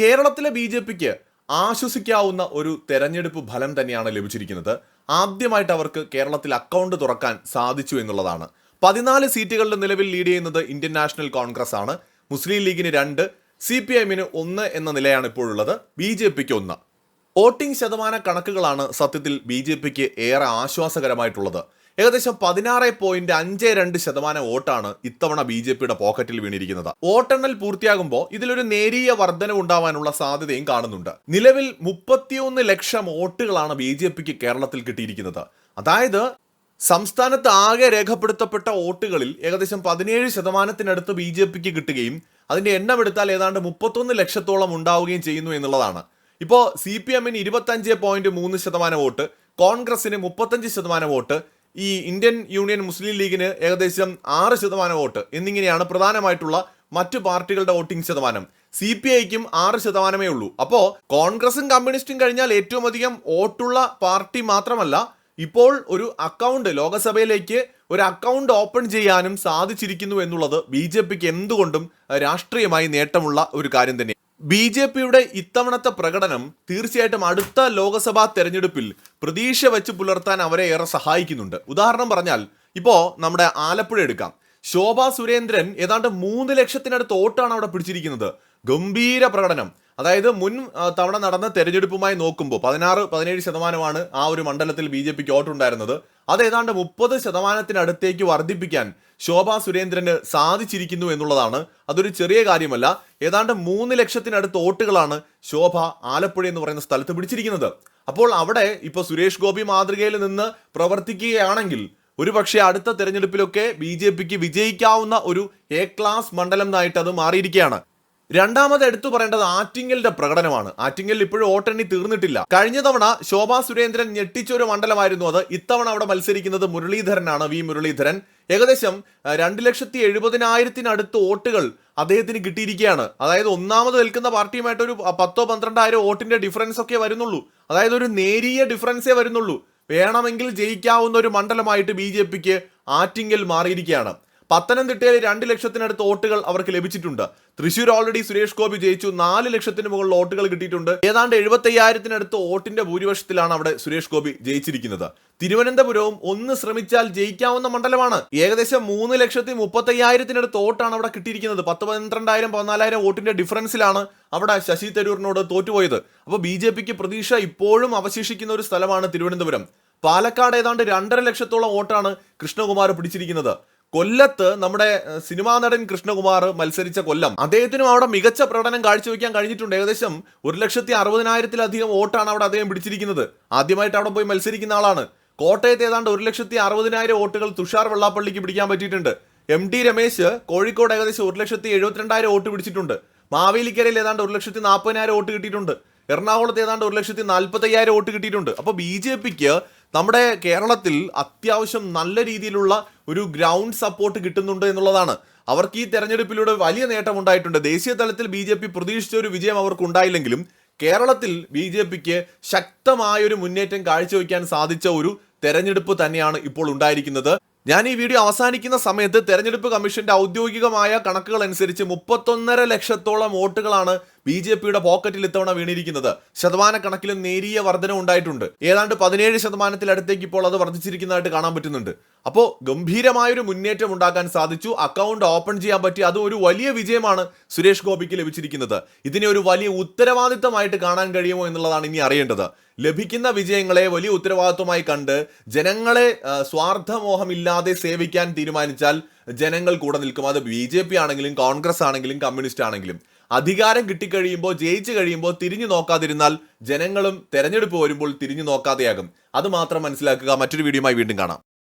കേരളത്തിലെ B J പിക്ക് ആശ്വസിക്കാവുന്ന ഒരു തെരഞ്ഞെടുപ്പ് ഫലം തന്നെയാണ് ലഭിച്ചിരിക്കുന്നത്. ആദ്യമായിട്ട് അവർക്ക് കേരളത്തിൽ അക്കൗണ്ട് തുറക്കാൻ സാധിച്ചു എന്നുള്ളതാണ്. പതിനാല് സീറ്റുകളുടെ നിലവിൽ ലീഡ് ചെയ്യുന്നത് ഇന്ത്യൻ നാഷണൽ കോൺഗ്രസ് ആണ് മുസ്ലിം ലീഗിന് രണ്ട് സി പി എമ്മിന് ഒന്ന് എന്ന നിലയാണ് ഇപ്പോഴുള്ളത്. ബി ജെ പിക്ക് ഒന്ന്. വോട്ടിംഗ് ശതമാന കണക്കുകളാണ് സത്യത്തിൽ ബി ജെ പിക്ക് ഏറെ ആശ്വാസകരമായിട്ടുള്ളത്. ഏകദേശം പതിനാറ് പോയിന്റ് അഞ്ച് രണ്ട് ശതമാനം വോട്ടാണ് ഇത്തവണ ബി ജെ പിയുടെ പോക്കറ്റിൽ വീണിരിക്കുന്നത്. വോട്ടെണ്ണൽ പൂർത്തിയാകുമ്പോൾ ഇതിലൊരു നേരിയ വർധനവ് ഉണ്ടാവാനുള്ള സാധ്യതയും കാണുന്നുണ്ട്. നിലവിൽ മുപ്പത്തിയൊന്ന് ലക്ഷം വോട്ടുകളാണ് ബി ജെ പിക്ക് കേരളത്തിൽ കിട്ടിയിരിക്കുന്നത്. അതായത് സംസ്ഥാനത്ത് ആകെ രേഖപ്പെടുത്തപ്പെട്ട വോട്ടുകളിൽ ഏകദേശം പതിനേഴ് ശതമാനത്തിനടുത്ത് ബി ജെ പിക്ക് കിട്ടുകയും അതിന്റെ എണ്ണം എടുത്താൽ ഏതാണ്ട് മുപ്പത്തൊന്ന് ലക്ഷത്തോളം ഉണ്ടാവുകയും ചെയ്യുന്നു എന്നുള്ളതാണ്. ഇപ്പോൾ സി പി എമ്മിന് ഇരുപത്തഞ്ച് പോയിന്റ് മൂന്ന് ശതമാനം വോട്ട് കോൺഗ്രസിന് മുപ്പത്തഞ്ച് ശതമാനം വോട്ട് ഈ ഇന്ത്യൻ യൂണിയൻ മുസ്ലിം ലീഗിന് ഏകദേശം ആറ് ശതമാനം വോട്ട്. എന്നിങ്ങനെയാണ് പ്രധാനമായിട്ടുള്ള മറ്റു പാർട്ടികളുടെ വോട്ടിംഗ് ശതമാനം. സി പി ഐക്കും ആറ് ശതമാനമേ ഉള്ളൂ. അപ്പോൾ കോൺഗ്രസും കമ്മ്യൂണിസ്റ്റും കഴിഞ്ഞാൽ ഏറ്റവും അധികം വോട്ടുള്ള പാർട്ടി മാത്രമല്ല ഇപ്പോൾ ഒരു അക്കൗണ്ട് ലോകസഭയിലേക്ക് ഒരു അക്കൗണ്ട് ഓപ്പൺ ചെയ്യാനും സാധിച്ചിരിക്കുന്നു എന്നുള്ളത് ബി ജെ പിക്ക് എന്തുകൊണ്ടും രാഷ്ട്രീയമായി നേട്ടമുള്ള ഒരു കാര്യം തന്നെ ബി ജെ പിയുടെ ഇത്തവണത്തെ പ്രകടനം തീർച്ചയായിട്ടും അടുത്ത ലോക്സഭാ തെരഞ്ഞെടുപ്പിൽ പ്രതീക്ഷ വെച്ച് പുലർത്താൻ അവരെ ഏറെ സഹായിക്കുന്നുണ്ട്. ഉദാഹരണം പറഞ്ഞാൽ ഇപ്പോൾ നമ്മുടെ ആലപ്പുഴ എടുക്കാം. ശോഭ സുരേന്ദ്രൻ ഏതാണ്ട് മൂന്ന് ലക്ഷത്തിനടുത്ത് വോട്ടാണ് അവിടെ പിടിച്ചിരിക്കുന്നത്. ഗംഭീര പ്രകടനം. അതായത് മുൻ തവണ നടന്ന തെരഞ്ഞെടുപ്പുമായി നോക്കുമ്പോൾ പതിനാറ് പതിനേഴ് ശതമാനമാണ് ആ ഒരു മണ്ഡലത്തിൽ ബി ജെ പിക്ക് വോട്ടുണ്ടായിരുന്നത്. അത് ഏതാണ്ട് മുപ്പത് ശതമാനത്തിനടുത്തേക്ക് വർദ്ധിപ്പിക്കാൻ ശോഭ സുരേന്ദ്രന് സാധിച്ചിരിക്കുന്നു എന്നുള്ളതാണ് അതൊരു ചെറിയ കാര്യമല്ല. ഏതാണ്ട് മൂന്ന് ലക്ഷത്തിനടുത്ത് വോട്ടുകളാണ് ശോഭ ആലപ്പുഴ എന്ന് പറയുന്ന സ്ഥലത്ത് പിടിച്ചിരിക്കുന്നത്. അപ്പോൾ അവിടെ ഇപ്പോൾ സുരേഷ് ഗോപി മാതൃകയിൽ നിന്ന് പ്രവർത്തിക്കുകയാണെങ്കിൽ ഒരുപക്ഷെ അടുത്ത തെരഞ്ഞെടുപ്പിലൊക്കെ ബി ജെ പിക്ക് വിജയിക്കാവുന്ന ഒരു എ ക്ലാസ് മണ്ഡലം എന്നായിട്ട് അത് മാറിയിരിക്കുകയാണ്. രണ്ടാമത് എടുത്തു പറയേണ്ടത് ആറ്റിങ്ങലിന്റെ പ്രകടനമാണ്. ആറ്റിങ്ങലിൽ ഇപ്പോഴും ഓട്ടെണ്ണി തീർന്നിട്ടില്ല. കഴിഞ്ഞ തവണ ശോഭാ സുരേന്ദ്രൻ ഞെട്ടിച്ച ഒരു മണ്ഡലമായിരുന്നു അത്. ഇത്തവണ അവിടെ മത്സരിക്കുന്നത് മുരളീധരനാണ് വി മുരളീധരൻ. ഏകദേശം രണ്ട് ലക്ഷത്തി എഴുപതിനായിരത്തിനടുത്ത് വോട്ടുകൾ അദ്ദേഹത്തിന് കിട്ടിയിരിക്കുകയാണ്. അതായത് ഒന്നാമത് നിൽക്കുന്ന പാർട്ടിയുമായിട്ട് ഒരു പത്തോ പന്ത്രണ്ടായിരം വോട്ടിന്റെ ഡിഫറൻസ് ഒക്കെ വരുന്നുള്ളൂ. അതായത് ഒരു നേരിയ ഡിഫറൻസേ വരുന്നുള്ളൂ. വേണമെങ്കിൽ ജയിക്കാവുന്ന ഒരു മണ്ഡലമായിട്ട് ബി ആറ്റിങ്ങൽ മാറിയിരിക്കുകയാണ്. പത്തനംതിട്ടയിൽ രണ്ട് ലക്ഷത്തിനടുത്ത് വോട്ടുകൾ അവർക്ക് ലഭിച്ചിട്ടുണ്ട്. തൃശൂർ ഓൾറെഡി സുരേഷ് ഗോപി ജയിച്ചു. നാല് ലക്ഷത്തിന് മുകളിൽ വോട്ടുകൾ കിട്ടിയിട്ടുണ്ട്. ഏതാണ്ട് എഴുപത്തി അയ്യായിരത്തിനടുത്ത് വോട്ടിന്റെ ഭൂരിപക്ഷത്തിലാണ് അവിടെ സുരേഷ് ഗോപി ജയിച്ചിരിക്കുന്നത്. തിരുവനന്തപുരവും ഒന്ന് ശ്രമിച്ചാൽ ജയിക്കാവുന്ന മണ്ഡലമാണ്. ഏകദേശം മൂന്ന് ലക്ഷത്തി മുപ്പത്തി അയ്യായിരത്തിനടുത്ത് വോട്ടാണ് അവിടെ കിട്ടിയിരിക്കുന്നത്. പത്ത് പന്ത്രണ്ടായിരം പതിനാലായിരം വോട്ടിന്റെ ഡിഫറൻസിലാണ് അവിടെ ശശി തരൂരിനോട് തോറ്റുപോയത്. അപ്പോൾ ബി ജെ പിക്ക് പ്രതീക്ഷ ഇപ്പോഴും അവശേഷിക്കുന്ന ഒരു സ്ഥലമാണ് തിരുവനന്തപുരം. പാലക്കാട് ഏതാണ്ട് രണ്ടര ലക്ഷത്തോളം വോട്ടാണ് കൃഷ്ണകുമാർ പിടിച്ചിരിക്കുന്നത്. കൊല്ലത്ത് നമ്മുടെ സിനിമാ നടൻ കൃഷ്ണകുമാർ മത്സരിച്ച കൊല്ലം. അദ്ദേഹത്തിനും അവിടെ മികച്ച പ്രകടനം കാഴ്ചവെക്കാൻ കഴിഞ്ഞിട്ടുണ്ട്. ഏകദേശം ഒരു ലക്ഷത്തി അറുപതിനായിരത്തിലധികം വോട്ടാണ് അവിടെ അദ്ദേഹം പിടിച്ചിരിക്കുന്നത്. ആദ്യമായിട്ട് അവിടെ പോയി മത്സരിക്കുന്ന ആളാണ്. കോട്ടയത്ത് ഏതാണ്ട് ഒരു ലക്ഷത്തി അറുപതിനായിരം വോട്ടുകൾ തുഷാർ വെള്ളാപ്പള്ളിക്ക് പിടിക്കാൻ പറ്റിയിട്ടുണ്ട്. എം ടി രമേശ് കോഴിക്കോട് ഏകദേശം ഒരു ലക്ഷത്തി എഴുപത്തിരണ്ടായിരം വോട്ട് പിടിച്ചിട്ടുണ്ട്. മാവേലിക്കരയിൽ ഏതാണ്ട് ഒരു ലക്ഷത്തി നാൽപ്പതിനായിരം വോട്ട് കിട്ടിയിട്ടുണ്ട്. എറണാകുളത്ത് ഏതാണ്ട് ഒരു ലക്ഷത്തി നാൽപ്പത്തയ്യായിരം വോട്ട് കിട്ടിയിട്ടുണ്ട്. അപ്പോൾ ബി ജെ പിക്ക് നമ്മുടെ കേരളത്തിൽ അത്യാവശ്യം നല്ല രീതിയിലുള്ള ഒരു ഗ്രൗണ്ട് സപ്പോർട്ട് കിട്ടുന്നുണ്ട് എന്നുള്ളതാണ്. അവർക്ക് ഈ തെരഞ്ഞെടുപ്പിലൂടെ വലിയ നേട്ടം ഉണ്ടായിട്ടുണ്ട് ദേശീയ തലത്തിൽ ബി ജെ പി പ്രതീക്ഷിച്ച ഒരു വിജയം അവർക്ക് ഉണ്ടായില്ലെങ്കിലും കേരളത്തിൽ ബി ജെ പിക്ക് ശക്തമായൊരു മുന്നേറ്റം കാഴ്ചവെക്കാൻ സാധിച്ച ഒരു തെരഞ്ഞെടുപ്പ് തന്നെയാണ് ഇപ്പോൾ ഉണ്ടായിരിക്കുന്നത്. ഞാൻ ഈ വീഡിയോ അവസാനിക്കുന്ന സമയത്ത് തെരഞ്ഞെടുപ്പ് കമ്മീഷന്റെ ഔദ്യോഗികമായ കണക്കുകൾ അനുസരിച്ച് മുപ്പത്തൊന്നര ലക്ഷത്തോളം വോട്ടുകളാണ് ബി ജെ പിയുടെ പോക്കറ്റിൽ ഇത്തവണ വീണിരിക്കുന്നത്. ശതമാന കണക്കിലും നേരിയ വർധന ഉണ്ടായിട്ടുണ്ട്. ഏതാണ്ട് പതിനേഴ് ശതമാനത്തിലടുത്തേക്ക് ഇപ്പോൾ അത് വർദ്ധിച്ചിരിക്കുന്നതായിട്ട് കാണാൻ പറ്റുന്നുണ്ട്. അപ്പോൾ ഗംഭീരമായൊരു മുന്നേറ്റം ഉണ്ടാക്കാൻ സാധിച്ചു. അക്കൗണ്ട് ഓപ്പൺ ചെയ്യാൻ പറ്റി അത് ഒരു വലിയ വിജയമാണ് സുരേഷ് ഗോപിക്ക് ലഭിച്ചിരിക്കുന്നത്. ഇതിനെ ഒരു വലിയ ഉത്തരവാദിത്തമായിട്ട് കാണാൻ കഴിയുമോ എന്നുള്ളതാണ് ഇനി അറിയേണ്ടത്. ലഭിക്കുന്ന വിജയങ്ങളെ വലിയ ഉത്തരവാദിത്വമായി കണ്ട് ജനങ്ങളെ സ്വാർത്ഥമോഹമില്ലാതെ സേവിക്കാൻ തീരുമാനിച്ചാൽ ജനങ്ങൾ കൂടെ നിൽക്കും. അത് ബി ആണെങ്കിലും കോൺഗ്രസ് ആണെങ്കിലും കമ്മ്യൂണിസ്റ്റ് ആണെങ്കിലും. അധികാരം കിട്ടിക്കഴിയുമ്പോൾ ജയിച്ചു കഴിയുമ്പോൾ തിരിഞ്ഞു നോക്കാതിരുന്നാൽ ജനങ്ങളും തെരഞ്ഞെടുപ്പ് വരുമ്പോൾ തിരിഞ്ഞു നോക്കാതെയാകും. അത് മാത്രം മനസ്സിലാക്കുക. മറ്റൊരു വീഡിയോയുമായി വീണ്ടും കാണാം.